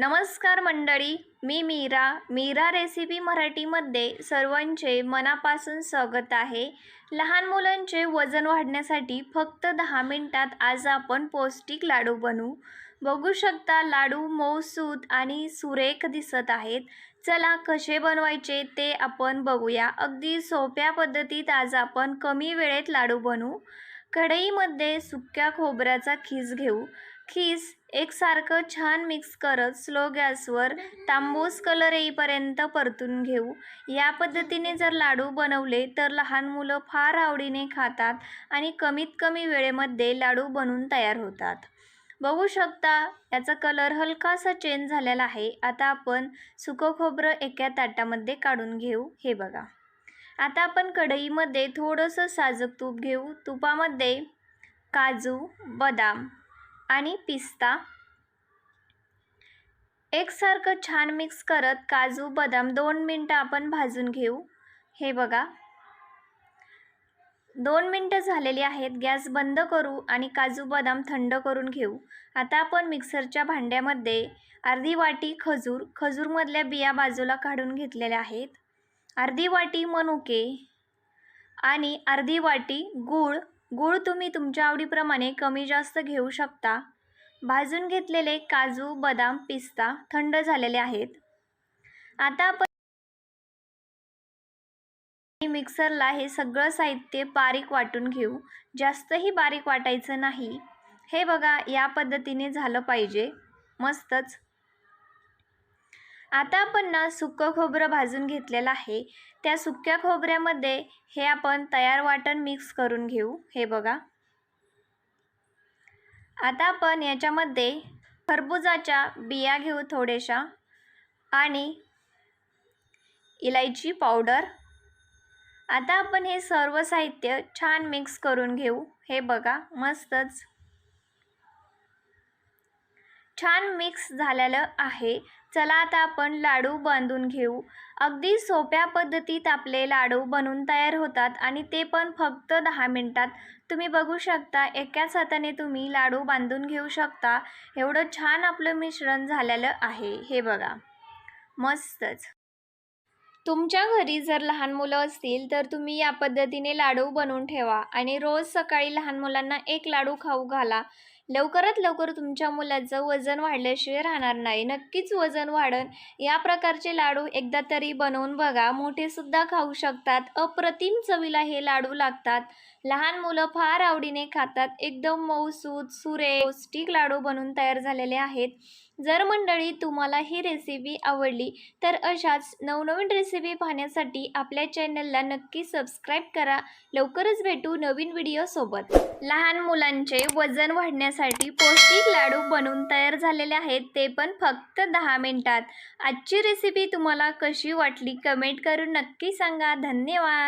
नमस्कार मंडळी मी मीरा. मीरा रेसिपी मराठीमध्ये सर्वांचे मनापासून स्वागत आहे. लहान मुलांचे वजन वाढण्यासाठी फक्त दहा मिनटात आज आपण पौष्टिक लाडू बनवू. बघू शकता लाडू मऊसूद आणि सुरेख दिसत आहेत. चला कसे बनवायचे ते आपण बघूया. अगदी सोप्या पद्धतीत आज आपण कमी वेळेत लाडू बनवू. कढईमध्ये सुक्या खोबऱ्याचा खीस घेऊ. खीस एकसारखं छान मिक्स करत स्लो गॅसवर तांबूस कलर येईपर्यंत परतून घेऊ. या पद्धतीने जर लाडू बनवले तर लहान मुलं फार आवडीने खातात आणि कमीत कमी वेळेमध्ये लाडू बनून तयार होतात. बघू शकता याचा कलर हलकासा चेंज झालेला आहे. आता आपण सुकं खोबरं एका ताटामध्ये काढून घेऊ. हे बघा. आता आपण कढईमध्ये थोडंसं साजूक तूप घेऊ. तुपामध्ये काजू बदाम आणि पिस्ता. एकसारखं छान मिक्स करत काजू बदाम दोन मिनटं आपण भाजून घेऊ. हे बघा. दोन मिनटं झालेली आहेत. गॅस बंद करू आणि काजू बदाम थंड करून घेऊ. आता आपण मिक्सरच्या भांड्यामध्ये अर्धी वाटी खजूर खजूरमधल्या बिया बाजूला काढून घेतलेल्या आहेत. अर्धी वाटी मनुके आणि अर्धी वाटी गूळ गूळ तुम्ही तुमच्या आवडीप्रमाणे कमी जास्त घेऊ शकता. भाजून घेतलेले काजू बदाम पिस्ता थंड झालेले आहेत. आता आपण मिक्सरला हे सगळं साहित्य बारीक वाटून घेऊ. जास्तही बारीक वाटायचं नाही. हे बघा या पद्धतीने झालं पाहिजे. मस्तच. आता आपण ना सुकं खोबरं भाजून घेतलेलं आहे. त्या सुक्या खोबऱ्यामध्ये हे आपण तयार वाटण मिक्स करून घेऊ. हे बघा. आता आपण याच्यामध्ये खरबुजाच्या बिया घेऊ थोड्याशा आणि इलायची पावडर. आता आपण हे सर्व साहित्य छान मिक्स करून घेऊ. हे बघा मस्तच. छान मिक्स झालेलं आहे. चला आता आपण लाडू बांधून घेऊ. अगदी सोप्या पद्धतीत आपले लाडू बनून तयार होतात आणि ते पण फक्त दहा मिनटात. तुम्ही बघू शकता एकाच हाताने तुम्ही लाडू बांधून घेऊ शकता. एवढं छान आपलं मिश्रण झालेलं आहे. हे बघा. मस्तच. तुमच्या घरी जर लहान मुलं असतील तर तुम्ही या पद्धतीने लाडू बनवून ठेवा आणि रोज सकाळी लहान मुलांना एक लाडू खाऊ घाला. लवकरात लवकर तुमच्या मुलाचं वजन वाढल्याशिवाय राहणार नाही. नक्कीच वजन वाढन. या प्रकारचे लाडू एकदा तरी बनवून बघा. मोठेसुद्धा खाऊ शकतात. अप्रतिम चवीला हे लाडू लागतात. लहान मुलं फार आवडीने खातात. एकदम मऊसूद सुरे पौष्टिक लाडू बनवून तयार झालेले आहेत. जर मंडळी तुम्हाला ही रेसिपी आवडली तर अशाच नवनवीन रेसिपी पाहण्यासाठी आपल्या चॅनलला नक्की सबस्क्राईब करा. लवकरच भेटू नवीन व्हिडिओसोबत लहान मुलांचे वजन वाढण्यासाठी पौष्टिक लाडू बनवून तयार झालेले आहेत ते पण फक्त दहा मिनिटात. आजची रेसिपी तुम्हाला कशी वाटली कमेंट करून नक्की सांगा. धन्यवाद!